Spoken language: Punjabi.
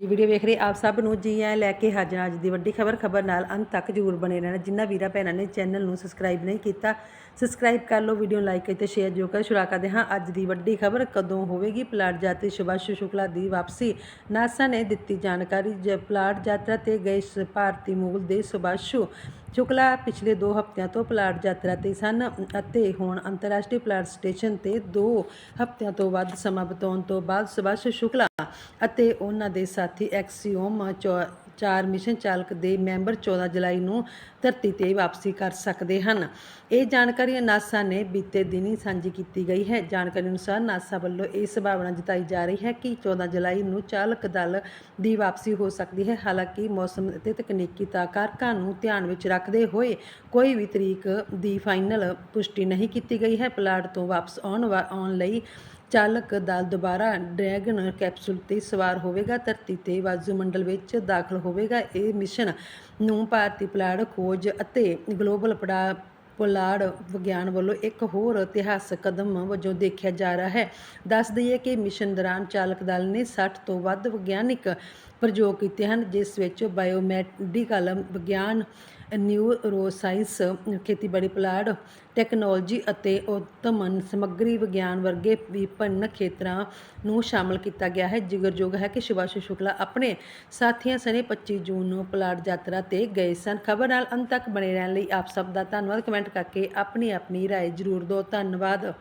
ਜੀ, ਵੀਡੀਓ ਵੇਖ ਰਹੇ ਆਪ ਸਭ ਨੂੰ ਜੀ ਆਇਆਂ ਲੈ ਕੇ ਹਾਜ਼ਰ ਅੱਜ ਦੀ ਵੱਡੀ ਖਬਰ। ਖਬਰ ਨਾਲ ਅੰਤ ਤੱਕ ਜਰੂਰ ਬਣੇ ਰਹਿਣਾ। ਜਿਨ੍ਹਾਂ ਵੀਰਾ ਭੈਣਾਂ ਨੇ ਚੈਨਲ ਨੂੰ ਸਬਸਕ੍ਰਾਈਬ ਨਹੀਂ ਕੀਤਾ, ਸਬਸਕ੍ਰਾਈਬ ਕਰ ਲਓ, ਵੀਡੀਓ ਨੂੰ ਲਾਈਕ ਅਤੇ ਸ਼ੇਅਰ ਜੋ ਕਰ। ਸ਼ੁਰੂ ਕਰਦੇ ਹਾਂ ਅੱਜ ਦੀ ਵੱਡੀ ਖਬਰ। ਕਦੋਂ ਹੋਵੇਗੀ ਪਲਾਟ ਯਾਤਰੀ ਸੁਭਾਸ਼ ਸ਼ੁਕਲਾ ਦੀ ਵਾਪਸੀ? ਨਾਸਾ ਨੇ ਦਿੱਤੀ ਜਾਣਕਾਰੀ, ਜ, ਪਲਾਟ ਯਾਤਰਾ ਤੇ ਗਏ ਸ- ਭਾਰਤੀ ਮੂਲ ਦੇ ਸੁਭਾਸ਼ੂ ਸ਼ੁਕਲਾ ਪਿਛਲੇ 2 ਹਫ਼ਤਿਆਂ ਤੋਂ ਪਲਾਟ ਯਾਤਰਾ ਤੇ ਸਨ ਅਤੇ ਹੁਣ ਅੰਤਰਰਾਸ਼ਟਰੀ ਪਲਾਟ ਸਟੇਸ਼ਨ ਤੇ 2 ਹਫ਼ਤਿਆਂ ਤੋਂ ਵੱਧ ਸਮਾਂ ਬਿਤਾਉਣ ਤੋਂ ਬਾਅਦ ਸੁਭਾਸ਼ ਸ਼ੁਕਲਾ ਅਤੇ ਉਹਨਾਂ ਦੇ ਸਾਥੀ ਐਕਸੀਓਮ ਚੌ- ਚਾਰ ਮਿਸ਼ਨ ਚਾਲਕ ਦੇ ਮੈਂਬਰ 14 ਜੁਲਾਈ ਨੂੰ ਧਰਤੀ ਤੇ ਵਾਪਸੀ ਕਰ ਸਕਦੇ ਹਨ। ਇਹ ਜਾਣਕਾਰੀ ਨਾਸਾ ਨੇ ਬੀਤੇ ਦਿਨੀ ਸਾਂਝੀ ਕੀਤੀ ਗਈ ਹੈ। ਜਾਣਕਾਰੀ ਅਨੁਸਾਰ ਨਾਸਾ ਵੱਲੋਂ ਇਹ ਸੰਭਾਵਨਾ ਜਤਾਈ ਜਾ ਰਹੀ ਹੈ ਕਿ 14 ਜੁਲਾਈ ਨੂੰ ਚਾਲਕ ਦਲ ਦੀ ਵਾਪਸੀ ਹੋ ਸਕਦੀ ਹੈ। ਹਾਲਾਂਕਿ ਮੌਸਮ ਅਤੇ ਤਕਨੀਕੀ ਤਾਕਾਰਕਾਂ ਨੂੰ ਧਿਆਨ ਵਿੱਚ ਰੱਖਦੇ ਹੋਏ ਕੋਈ ਵੀ ਤਰੀਕ ਦੀ ਫਾਈਨਲ ਪੁਸ਼ਟੀ ਨਹੀਂ ਕੀਤੀ ਗਈ ਹੈ। ਪਲਾਟ ਤੋਂ ਵਾਪਸ ਆਉਣ ਵਾ- ਆਉਣ ਲਈ ਚਾਲਕ ਦਲ ਦੁਬਾਰਾ ਡਰੈਗਨ ਕੈਪਸੂਲ ਤੇ ਸਵਾਰ ਹੋਵੇਗਾ, ਧਰਤੀ ਤੇ ਵਾਯੂਮੰਡਲ ਵਿੱਚ ਦਾਖਲ ਹੋਵੇਗਾ। ਇਹ ਮਿਸ਼ਨ ਨੂੰ ਭਾਰਤੀ ਪਲਾੜ ਖੋਜ ਅਤੇ ਗਲੋਬਲ ਪੜਾ, ਪੁਲਾੜ ਵਿਗਿਆਨ ਵੱਲੋਂ ਇੱਕ ਹੋਰ ਇਤਿਹਾਸਕ ਕਦਮ ਵਜੋਂ ਦੇਖਿਆ ਜਾ ਰਿਹਾ ਹੈ। ਦੱਸ ਦਈਏ ਕਿ ਮਿਸ਼ਨ ਦੌਰਾਨ ਚਾਲਕ ਦਲ ਨੇ 60 ਤੋਂ ਵੱਧ ਵਿਗਿਆਨਿਕ ਪ੍ਰਯੋਗ ਕੀਤੇ ਹਨ, ਜਿਸ ਵਿੱਚ ਬਾਇਓਮੈਡੀਕਲ ਵਿਗਿਆਨ ਨਿਊਰੋਸਾਇੰਸ ਖੇਤੀਬਾੜੀ ਪਲਾੜ ਟੈਕਨੋਲੋਜੀ ਅਤੇ ਉਤਮਨ ਸਮੱਗਰੀ ਵਿਗਿਆਨ ਵਰਗੇ ਵਿਭਿੰਨ ਖੇਤਰਾਂ ਨੂੰ ਸ਼ਾਮਲ ਕੀਤਾ ਗਿਆ ਹੈ ਜ਼ਿਕਰਯੋਗ ਹੈ ਕਿ ਸ਼ਿਵਾਸ਼ੂ ਸ਼ੁਕਲਾ ਆਪਣੇ ਸਾਥੀਆਂ ਸਣੇ 25 ਜੂਨ ਨੂੰ ਪਲਾੜ ਯਾਤਰਾ ਤੇ ਗਏ ਸਨ ਖਬਰ ਨਾਲ ਅੰਤ ਤੱਕ ਬਣੇ ਰਹਿਣ ਲਈ ਆਪ ਸਭ ਦਾ ਧੰਨਵਾਦ ਕਮੈਂਟ ਕਰਕੇ ਆਪਣੀ ਆਪਣੀ رائے ਜ਼ਰੂਰ ਦਿਓ ਧੰਨਵਾਦ